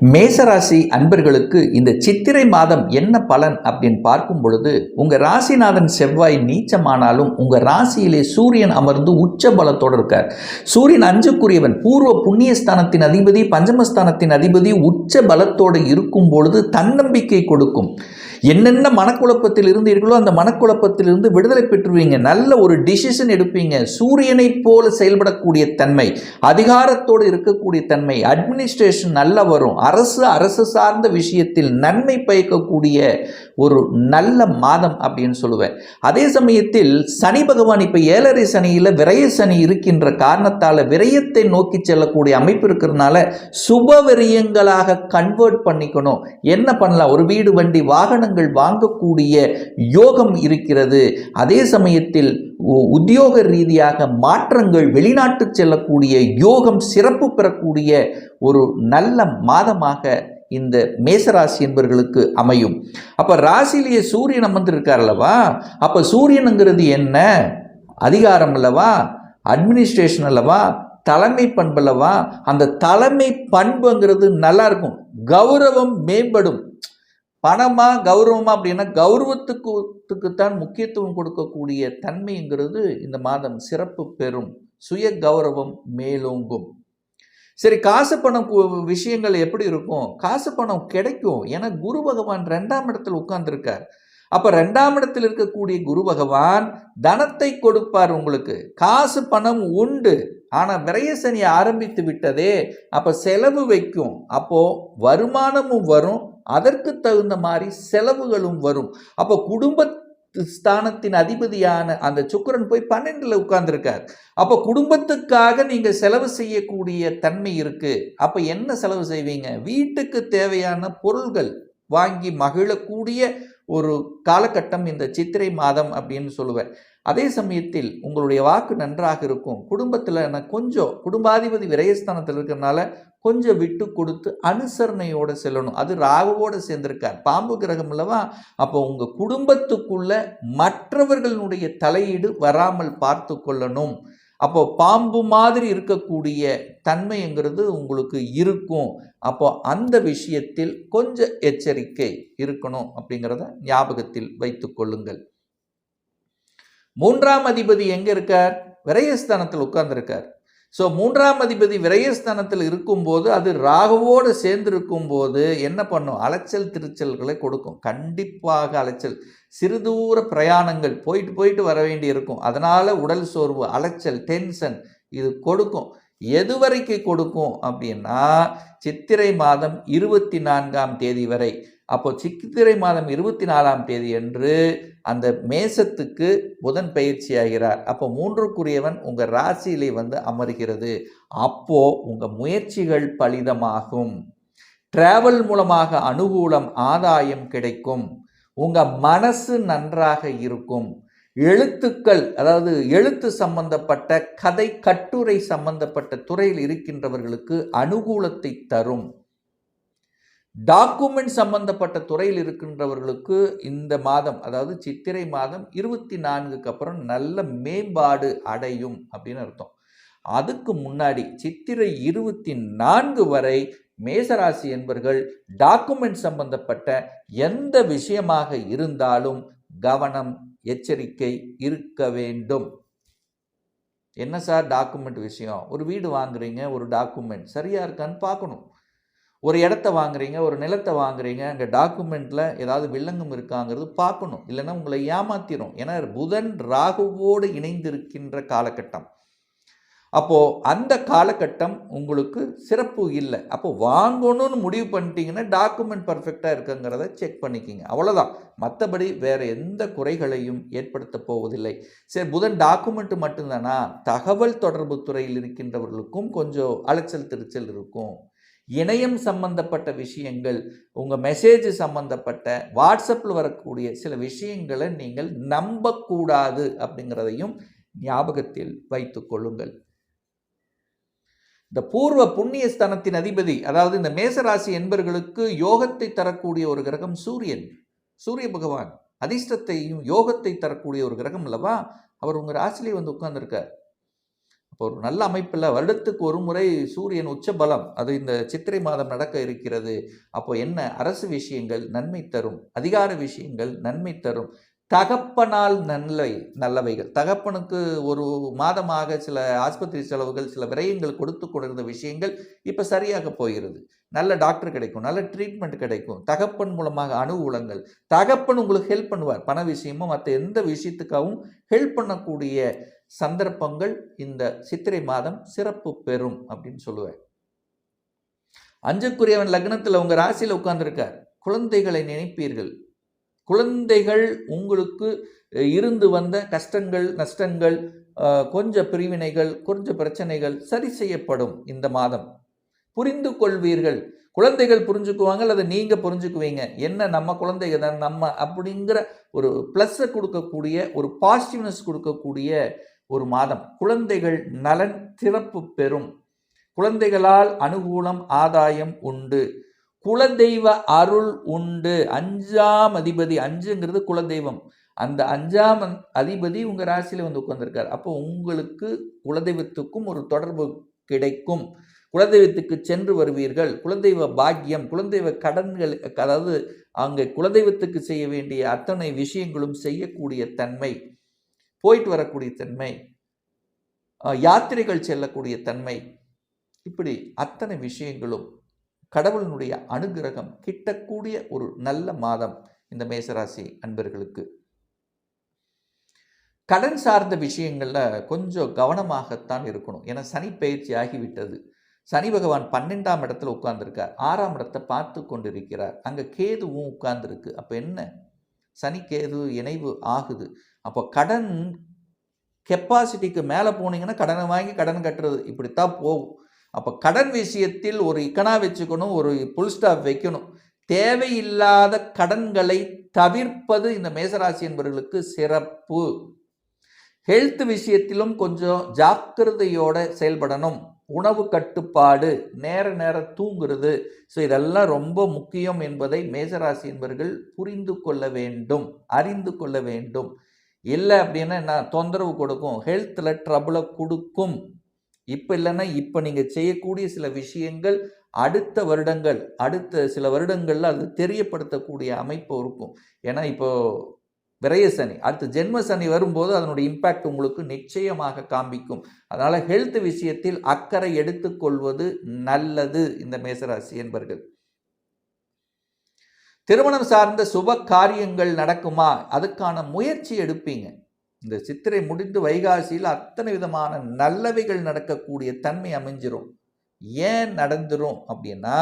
மேசராசி அன்பர்களுக்கு இந்த சித்திரை மாதம் என்ன பலன் அப்படின்னு பார்க்கும் பொழுது உங்கள் ராசிநாதன் செவ்வாய் நீச்சமானாலும் உங்கள் ராசியிலே சூரியன் அமர்ந்து உச்ச பலத்தோடு இருக்கார். சூரியன் அஞ்சுக்குரியவன் பூர்வ புண்ணியஸ்தானத்தின் அதிபதி பஞ்சமஸ்தானத்தின் அதிபதி உச்ச பலத்தோடு இருக்கும் பொழுது தன்னம்பிக்கை கொடுக்கும். என்னென்ன மனக்குழப்பத்தில் இருந்தீர்களோ அந்த மனக்குழப்பத்திலிருந்து விடுதலை பெற்றுவீங்க. நல்ல ஒரு டிசிஷன் எடுப்பீங்க. சூரியனைப் போல செயல்படக்கூடிய தன்மை அதிகாரத்தோடு இருக்கக்கூடிய தன்மை அட்மினிஸ்ட்ரேஷன் நல்லா வரும். அரசு அரசு சார்ந்த விஷயத்தில் நன்மை பயக்கக்கூடிய ஒரு நல்ல மாதம் அப்படின்னு சொல்லுவேன். அதே சமயத்தில் சனி பகவான் இப்போ ஏழரை சனியில் விரய சனி இருக்கின்ற காரணத்தால் விரயத்தை நோக்கி செல்லக்கூடிய அமைப்பு இருக்கிறதுனால சுப விரயங்களாக கன்வெர்ட் பண்ணிக்கணும். என்ன பண்ணலாம்? ஒரு வீடு வண்டி வாகனங்கள் வாங்கக்கூடிய யோகம் இருக்கிறது. அதே சமயத்தில் உ- உத்தியோக ரீதியாக மாற்றங்கள் வெளிநாட்டு செல்லக்கூடிய யோகம் சிறப்பு பெறக்கூடிய ஒரு நல்ல மாதமாக இந்த மேசராசி என்பவர்களுக்கு அமையும். அப்போ ராசியிலேயே சூரியன் அமர்ந்திருக்கார் அல்லவா? அப்போ சூரியனுங்கிறது என்ன? அதிகாரம் அல்லவா? அட்மினிஸ்ட்ரேஷன் அல்லவா? தலைமை பண்பு அல்லவா? அந்த தலைமை பண்புங்கிறது நல்லா இருக்கும். கௌரவம் மேம்படும். பணமா கௌரவமா அப்படின்னா கௌரவத்துக்கு முக்கியத்துவம் கொடுக்கக்கூடிய தன்மைங்கிறது இந்த மாதம் சிறப்பு பெறும். சுய கௌரவம் மேலோங்கும். சரி காசு பணம் விஷயங்கள் எப்படி இருக்கும்? காசு பணம் கிடைக்கும். ஏன்னா குரு பகவான் ரெண்டாம் இடத்தில் உட்கார்ந்துருக்கார். அப்போ ரெண்டாம் இடத்தில் இருக்கக்கூடிய குரு பகவான் தனத்தை கொடுப்பார் உங்களுக்கு. காசு பணம் உண்டு. ஆனால் விரயசனி ஆரம்பித்து விட்டதே. அப்போ செலவு வைக்கும். அப்போது வருமானமும் வரும். அதற்கு தகுந்த மாதிரி செலவுகளும் வரும். அப்போ குடும்ப ஸ்தானத்தின் அதிபதியான அந்த சுக்கரன் போய் பன்னெண்டில் உட்கார்ந்துருக்கார். அப்போ குடும்பத்துக்காக நீங்கள் செலவு செய்யக்கூடிய தன்மை இருக்குது அப்போ என்ன செலவு செய்வீங்க? வீட்டுக்கு தேவையான பொருள்கள் வாங்கி மகிழக்கூடிய ஒரு காலகட்டம் இந்த சித்திரை மாதம் அப்படின்னு சொல்லுவேன். அதே சமயத்தில் உங்களுடைய வாக்கு நன்றாக இருக்கும். குடும்பத்தில் நான் கொஞ்சம் குடும்பாதிபதி விரயஸ்தானத்தில் இருக்கிறனால கொஞ்சம் விட்டு கொடுத்து அனுசரணையோடு செல்லணும். அது ராகுவோடு சேர்ந்திருக்கார். பாம்பு கிரகம் அல்லவா? அப்போ உங்கள் குடும்பத்துக்குள்ள மற்றவர்களுடைய தலையீடு வராமல் பார்த்து கொள்ளணும். அப்போ பாம்பு மாதிரி இருக்கக்கூடிய தன்மைங்கிறது உங்களுக்கு இருக்கும். அப்போ அந்த விஷயத்தில் கொஞ்சம் எச்சரிக்கை இருக்கணும் அப்படிங்கிறத ஞாபகத்தில் வைத்து கொள்ளுங்கள். மூன்றாம் அதிபதி எங்க இருக்கார்? விரயஸ்தானத்தில் உட்கார்ந்துருக்கார். ஸோ மூன்றாம் அதிபதி விரயஸ்தானத்தில் இருக்கும்போது அது ராகுவோடு சேர்ந்து இருக்கும்போது என்ன பண்ணும்? அலைச்சல் திருச்சல்களை கொடுக்கும். கண்டிப்பாக அலைச்சல். சிறுதூர பிரயாணங்கள் போயிட்டு போயிட்டு வர வேண்டி இருக்கும் அதனால் உடல் சோர்வு அலைச்சல் டென்ஷன் இது கொடுக்கும். எது வரைக்கு கொடுக்கும் அப்படின்னா சித்திரை மாதம் இருபத்தி நான்காம் தேதி வரை. அப்போ சித்திரை மாதம் இருபத்தி நாலாம் தேதி அன்று அந்த மேசத்துக்கு புதன் பயிற்சி ஆகிறார். அப்போ மூன்றுக்குரியவன் உங்கள் ராசியிலே வந்து அமர்கிறது. அப்போ உங்கள் முயற்சிகள் பலிதமாகும். டிராவல் மூலமாக அனுகூலம் ஆதாயம் கிடைக்கும். உங்கள் மனசு நன்றாக இருக்கும். எழுத்துக்கள் அதாவது எழுத்து சம்பந்தப்பட்ட கதை கட்டுரை சம்பந்தப்பட்ட துறையில் இருக்கின்றவர்களுக்கு அனுகூலத்தை தரும். டாக்குமெண்ட் சம்பந்தப்பட்ட துறையில் இருக்கின்றவர்களுக்கு இந்த மாதம் அதாவது சித்திரை மாதம் இருபத்தி நான்குக்கு அப்புறம் நல்ல மேம்பாடு அடையும் அப்படின்னு அர்த்தம். அதுக்கு முன்னாடி சித்திரை இருபத்தி நான்கு வரை மேசராசி என்பர்கள் டாக்குமெண்ட் சம்பந்தப்பட்ட எந்த விஷயமாக இருந்தாலும் கவனம் எச்சரிக்கை இருக்க வேண்டும். என்ன சார் டாக்குமெண்ட் விஷயம்? ஒரு வீடு வாங்குறீங்க ஒரு டாக்குமெண்ட் சரியாக இருக்கான்னு பார்க்கணும். ஒரு இடத்த வாங்குறீங்க ஒரு நிலத்தை வாங்குறீங்க அங்கே டாக்குமெண்ட்டில் ஏதாவது வில்லங்கம் இருக்காங்கிறது பார்க்கணும். இல்லைன்னா உங்களை ஏமாத்திரும். ஏன்னா புதன் ராகுவோடு இணைந்திருக்கின்ற காலகட்டம். அப்போது அந்த காலகட்டம் உங்களுக்கு சிறப்பு இல்லை. அப்போ வாங்கணும்னு முடிவு பண்ணிட்டீங்கன்னா டாக்குமெண்ட் பர்ஃபெக்டாக இருக்குங்கிறத செக் பண்ணிக்கிங்க. அவ்வளோதான் மற்றபடி வேறு எந்த குறைகளையும் ஏற்படுத்த போவதில்லை. சரி புதன் டாக்குமெண்ட் மட்டும்தானா? தகவல் தொடர்பு துறையில் இருக்கின்றவர்களுக்கும் கொஞ்சம் அலைச்சல் திருச்சல் இருக்கும். இணையம் சம்பந்தப்பட்ட விஷயங்கள் உங்கள் மெசேஜ் சம்பந்தப்பட்ட வாட்ஸ்அப்பில் வரக்கூடிய சில விஷயங்களை நீங்கள் நம்பக்கூடாது அப்படிங்கிறதையும் ஞாபகத்தில் வைத்து கொள்ளுங்கள். இந்த பூர்வ புண்ணிய ஸ்தனத்தின் அதிபதி அதாவது இந்த மேசராசி என்பர்களுக்கு யோகத்தை தரக்கூடிய ஒரு கிரகம் சூரியன். சூரிய பகவான் அதிர்ஷ்டத்தையும் யோகத்தை தரக்கூடிய ஒரு கிரகம் அல்லவா? அவர் உங்கள் ராசிலே வந்து உட்கார்ந்துருக்கார். அப்போ ஒரு நல்ல அமைப்பில் வருடத்துக்கு ஒரு முறை சூரியன் உச்ச பலம் அது இந்த சித்திரை மாதம் நடக்க இருக்கிறது. அப்போ என்ன? அரசு விஷயங்கள் நன்மை தரும். அதிகார விஷயங்கள் நன்மை தரும். தகப்பனால் நன்மை நல்லவைகள். தகப்பனுக்கு ஒரு மாதமாக சில ஆஸ்பத்திரி செலவுகள் சில விரயங்கள் கொடுத்து கொண்டிருந்த விஷயங்கள் இப்போ சரியாக போகிறது. நல்ல டாக்டர் கிடைக்கும் நல்ல ட்ரீட்மெண்ட் கிடைக்கும். தகப்பன் மூலமாக அனுகூலங்கள் தகப்பன் உங்களுக்கு ஹெல்ப் பண்ணுவார். பண விஷயமும் மற்ற எந்த விஷயத்துக்காகவும் ஹெல்ப் பண்ணக்கூடிய சந்தர்ப்பங்கள் இந்த சித்திரை மாதம் சிறப்பு பெறும் அப்படின்னு சொல்லுவேன் அஞ்சுக்குரியவன் லக்னத்தில் உங்கள் ராசியில் உட்கார்ந்துருக்கார். குழந்தைகளை நினைப்பீர்கள். குழந்தைகள் உங்களுக்கு இருந்து வந்த கஷ்டங்கள் நஷ்டங்கள் கொஞ்சம் பிரிவினைகள் கொஞ்சம் பிரச்சனைகள் சரி செய்யப்படும் இந்த மாதம். புரிந்து கொள்வீர்கள். குழந்தைகள் புரிஞ்சுக்குவாங்க அல்லது நீங்கள் புரிஞ்சுக்குவீங்க. என்ன நம்ம குழந்தைங்க தான் நம்ம அப்படிங்கிற ஒரு ப்ளஸ்ஸை கொடுக்கக்கூடிய ஒரு பாசிட்டிவ்னஸ் கொடுக்கக்கூடிய ஒரு மாதம். குழந்தைகள் நலன் சிறப்பு பெறும். குழந்தைகளால் அனுகூலம் ஆதாயம் உண்டு. குலதெய்வ அருள் உண்டு. அஞ்சாம் அதிபதி அஞ்சுங்கிறது குலதெய்வம். அந்த அஞ்சாம் அதிபதி உங்கள் ராசியில் வந்து உட்கார்ந்துருக்கார். அப்போ உங்களுக்கு குலதெய்வத்துக்கும் ஒரு தொடர்பு கிடைக்கும். குலதெய்வத்துக்கு சென்று வருவீர்கள். குலதெய்வ பாக்கியம் குலதெய்வ கடன்கள் அதாவது அங்கே குலதெய்வத்துக்கு செய்ய வேண்டிய அத்தனை விஷயங்களும் செய்யக்கூடிய தன்மை போயிட்டு வரக்கூடிய தன்மை யாத்திரைகள் செல்லக்கூடிய தன்மை இப்படி அத்தனை விஷயங்களும் கடவுளினுடைய அனுகிரகம் கிட்டக்கூடிய ஒரு நல்ல மாதம் இந்த மேசராசி அன்பர்களுக்கு. கடன் சார்ந்த விஷயங்களில் கொஞ்சம் கவனமாகத்தான் இருக்கணும். ஏன்னா சனி பயிற்சி ஆகிவிட்டது. சனி பகவான் பன்னெண்டாம் இடத்துல உட்கார்ந்துருக்கார். ஆறாம் இடத்தை பார்த்து கொண்டிருக்கிறார். அங்கே கேதுவும் உட்கார்ந்துருக்கு. அப்போ என்ன? சனி கேது இணைவு ஆகுது. அப்போ கடன் கெப்பாசிட்டிக்கு மேலே போனீங்கன்னா கடனை வாங்கி கடன் கட்டுறது இப்படித்தான் போகும். அப்போ கடன் விஷயத்தில் ஒரு இக்கனா வச்சுக்கணும் ஒரு புல் ஸ்டாப் வைக்கணும். தேவையில்லாத கடன்களை தவிர்ப்பது இந்த மேசராசி என்பவர்களுக்கு சிறப்பு. ஹெல்த் விஷயத்திலும் கொஞ்சம் ஜாக்கிரதையோட செயல்படணும். உணவு கட்டுப்பாடு நேர நேரம் தூங்குறது. ஸோ இதெல்லாம் ரொம்ப முக்கியம் என்பதை மேசராசி என்பவர்கள் புரிந்து கொள்ள வேண்டும் அறிந்து கொள்ள வேண்டும். இல்லை அப்படின்னா என்ன? தொந்தரவு கொடுக்கும். ஹெல்த்தில் ட்ரபுளை கொடுக்கும். இப்போ இல்லைன்னா இப்போ நீங்கள் செய்யக்கூடிய சில விஷயங்கள் அடுத்த வருடங்கள் அடுத்த சில வருடங்களில் அது தெரியப்படுத்தக்கூடிய அமைப்பு இருக்கும். ஏன்னா இப்போது விரய சனி அடுத்து ஜென்ம சனி வரும்போது அதனுடைய இம்பேக்ட் உங்களுக்கு நிச்சயமாக காண்பிக்கும். அதனால் ஹெல்த் விஷயத்தில் அக்கறை எடுத்துக்கொள்வது நல்லது இந்த மேசராசி என்பர்கள். திருமணம் சார்ந்த சுப காரியங்கள் நடக்குமா? அதுக்கான முயற்சி எடுப்பீங்க. இந்த சித்திரை முடிந்து வைகாசியில் அத்தனை விதமான நல்லவைகள் நடக்கக்கூடிய தன்மை அமைஞ்சிரும். ஏன் நடந்துரும் அப்படின்னா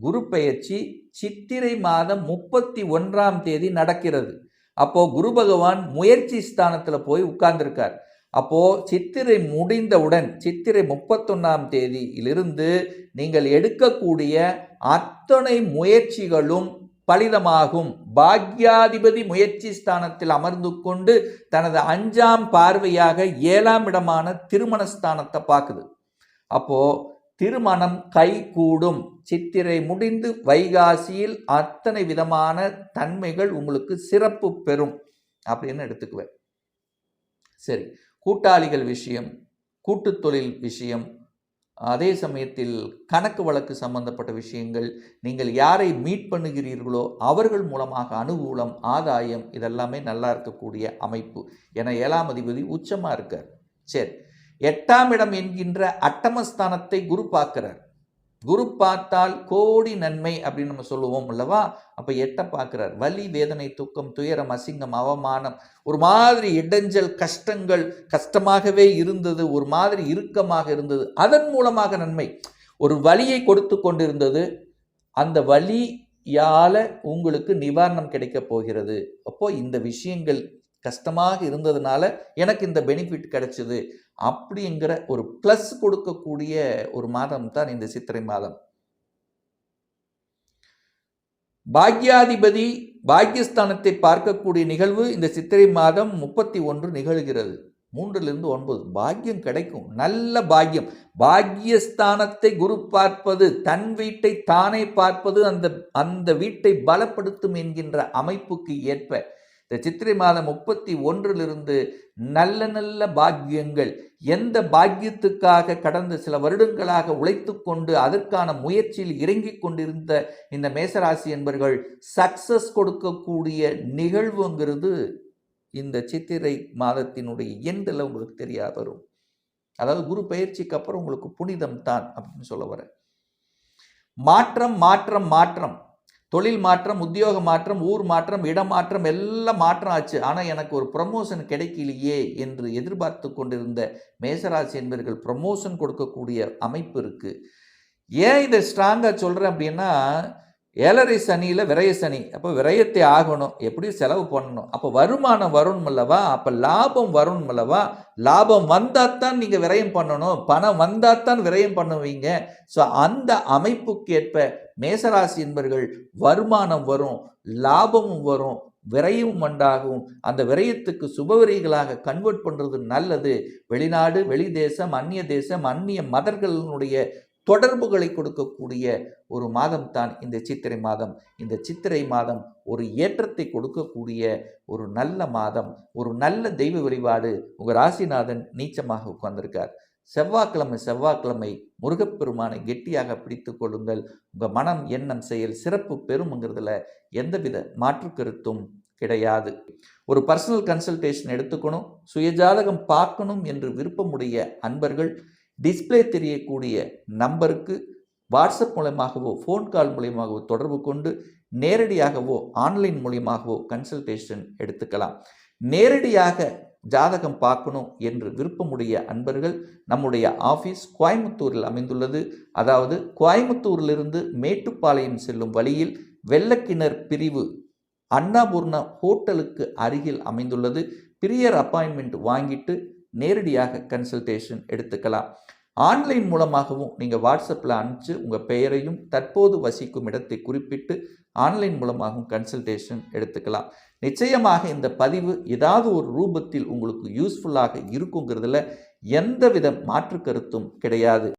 குரு பெயர்ச்சி சித்திரை மாதம் முப்பத்தி ஒன்றாம் தேதி நடக்கிறது. அப்போ குரு பகவான் முயற்சி ஸ்தானத்தில் போய் உட்கார்ந்துருக்கார். அப்போ சித்திரை முடிந்தவுடன் சித்திரை முப்பத்தொன்னாம் தேதியிலிருந்து நீங்கள் எடுக்கக்கூடிய அத்தனை முயற்சிகளும் பலிதமாகும். பாக்யாதிபதி முயற்சி ஸ்தானத்தில் அமர்ந்து கொண்டு தனது அஞ்சாம் பார்வையாக ஏழாம் இடமான திருமணஸ்தானத்தை பார்க்குது. அப்போ திருமணம் கை கூடும். சித்திரை முடிந்து வைகாசியில் அத்தனை விதமான தன்மைகள் உங்களுக்கு சிறப்பு பெறும் அப்படின்னு எடுத்துக்குவேன். சரி கூட்டாளிகள் விஷயம் கூட்டுத்தொழில் விஷயம் அதே சமயத்தில் கணக்கு வழக்கு சம்பந்தப்பட்ட விஷயங்கள் நீங்கள் யாரை மீட் பண்ணுகிறீர்களோ அவர்கள் மூலமாக அனுகூலம் ஆதாயம் இதெல்லாமே நல்லா இருக்கக்கூடிய அமைப்பு என ஏழாம் அதிபதி உச்சமாக இருக்கார். சரி எட்டாம் இடம் என்கின்ற அட்டமஸ்தானத்தை குரு பார்க்கிறார். குரு பார்த்தால் கோடி நன்மை அப்படின்னு நம்ம சொல்லுவோம் அல்லவா? அப்போ எட்டை பார்க்குறார். வலி வேதனை தூக்கம் துயரம் அசிங்கம் அவமானம் ஒரு மாதிரி இடைஞ்சல் கஷ்டங்கள் கஷ்டமாகவே இருந்தது ஒரு மாதிரி இறுக்கமாக இருந்தது. அதன் மூலமாக நன்மை. ஒரு வலியை கொடுத்து கொண்டிருந்தது. அந்த வலியால் உங்களுக்கு நிவாரணம் கிடைக்க போகிறது. அப்போ இந்த விஷயங்கள் கஷ்டமாக இருந்ததுனால எனக்கு இந்த பெனிஃபிட் கிடைச்சிது. அப்படிங்கிற ஒரு ப்ளஸ் கொடுக்கக்கூடிய ஒரு மாதம் தான் இந்த சித்திரை மாதம். பாக்யாதிபதி பாக்யஸ்தானத்தை பார்க்கக்கூடிய நிகழ்வு இந்த சித்திரை மாதம் முப்பத்தி ஒன்று நிகழ்கிறது. மூன்றிலிருந்து ஒன்பது. பாக்கியம் கிடைக்கும். நல்ல பாக்கியம் பாக்யஸ்தானத்தை குரு பார்ப்பது தன் வீட்டை தானே பார்ப்பது அந்த அந்த வீட்டை பலப்படுத்தும் என்கின்ற அமைப்புக்கு ஏற்ப இந்த சித்திரை மாதம் முப்பத்தி ஒன்றிலிருந்து நல்ல நல்ல பாக்கியங்கள். எந்த பாக்கியத்துக்காக கடந்த சில வருடங்களாக உழைத்து கொண்டு அதற்கான முயற்சியில் இறங்கிக் கொண்டிருந்த இந்த மேசராசி என்பர்கள் சக்சஸ் கொடுக்கக்கூடிய நிகழ்வுங்கிறது இந்த சித்திரை மாதத்தினுடைய எந்தில் உங்களுக்கு தெரிய வரும் அதாவது குரு பயிற்சிக்கு அப்புறம் உங்களுக்கு புனிதம் தான் அப்படின்னு சொல்ல வரேன். மாற்றம் மாற்றம் மாற்றம். தொழில் மாற்றம் உத்தியோக மாற்றம் ஊர் மாற்றம் இடம் மாற்றம் எல்லாம் மாற்றம் ஆச்சு. ஆனால் எனக்கு ஒரு ப்ரமோஷன் கிடைக்கலையே என்று எதிர்பார்த்து கொண்டிருந்த மேசராசி என்பவர்கள் ப்ரமோஷன் கொடுக்கக்கூடிய அமைப்பு இருக்குது ஏன் இதை ஸ்ட்ராங்காக சொல்கிறேன் அப்படின்னா ஏழரை சனியில் விரய சனி. அப்போ விரயத்தை ஆகணும். எப்படியும் செலவு பண்ணணும்? அப்போ வருமானம் வரும் அல்லவா? அப்போ லாபம் வரும் அல்லவா? லாபம் வந்தால் தான் நீங்கள் விரயம் பண்ணணும். பணம் வந்தால் தான் விரயம் பண்ணுவீங்க. ஸோ அந்த அமைப்புக்கேற்ப மேசராசி என்பர்கள் வருமானம் வரும் லாபமும் வரும் விரயமும் உண்டாகும். அந்த விரயத்துக்கு சுபவரிகளாக கன்வெர்ட் பண்ணுறது நல்லது. வெளிநாடு வெளி தேசம் அந்நிய தேசம் அந்நிய மதர்களினுடைய தொடர்புகளை கொடுக்கக்கூடிய ஒரு மாதம் தான் இந்த சித்திரை மாதம். இந்த சித்திரை மாதம் ஒரு ஏற்றத்தை கொடுக்கக்கூடிய ஒரு நல்ல மாதம் ஒரு நல்ல தெய்வ வழிபாடு உங்கள் ராசிநாதன் நீச்சமாக உட்கார்ந்திருக்கார். செவ்வாய்க்கிழமை செவ்வாய்க்கிழமை முருகப்பெருமானை கெட்டியாக பிடித்து கொள்ளுங்கள். உங்கள் மனம் எண்ணம் செயல் சிறப்பு பெறும்ங்கிறதுல எந்தவித மாற்று கருத்தும் கிடையாது. ஒரு பர்சனல் கன்சல்டேஷன் எடுத்துக்கணும். சுயஜாதகம் பார்க்கணும் என்று விருப்பமுடைய அன்பர்கள் டிஸ்ப்ளே தெரியக்கூடிய நம்பருக்கு வாட்ஸ்அப் மூலயமாகவோ ஃபோன் கால் மூலயமாகவோ தொடர்பு கொண்டு நேரடியாகவோ ஆன்லைன் மூலியமாகவோ கன்சல்டேஷன் எடுத்துக்கலாம். நேரடியாக ஜாதகம் பார்க்கணும் என்று விருப்பமுடைய அன்பர்கள் நம்முடைய ஆஃபீஸ் கோயம்புத்தூரில் அமைந்துள்ளது. அதாவது கோயம்புத்தூரிலிருந்து மேட்டுப்பாளையம் செல்லும் வழியில் வெள்ளக்கிணர் பிரிவு அன்னபூர்ண ஹோட்டலுக்கு அருகில் அமைந்துள்ளது. பிரியர் அப்பாயின்மெண்ட் வாங்கிட்டு நேரடியாக கன்சல்டேஷன் எடுத்துக்கலாம். ஆன்லைன் மூலமாகவும் நீங்கள் வாட்ஸ்அப்பில் அனுப்பிச்சு உங்கள் பெயரையும் தற்போது வசிக்கும் இடத்தை குறிப்பிட்டு ஆன்லைன் மூலமாகவும் கன்சல்டேஷன் எடுத்துக்கலாம். நிச்சயமாக இந்த பதிவு ஏதாவது ஒரு ரூபத்தில் உங்களுக்கு யூஸ்ஃபுல்லாக இருக்குங்கிறதுல எந்தவித மாற்று கருத்தும் கிடையாது.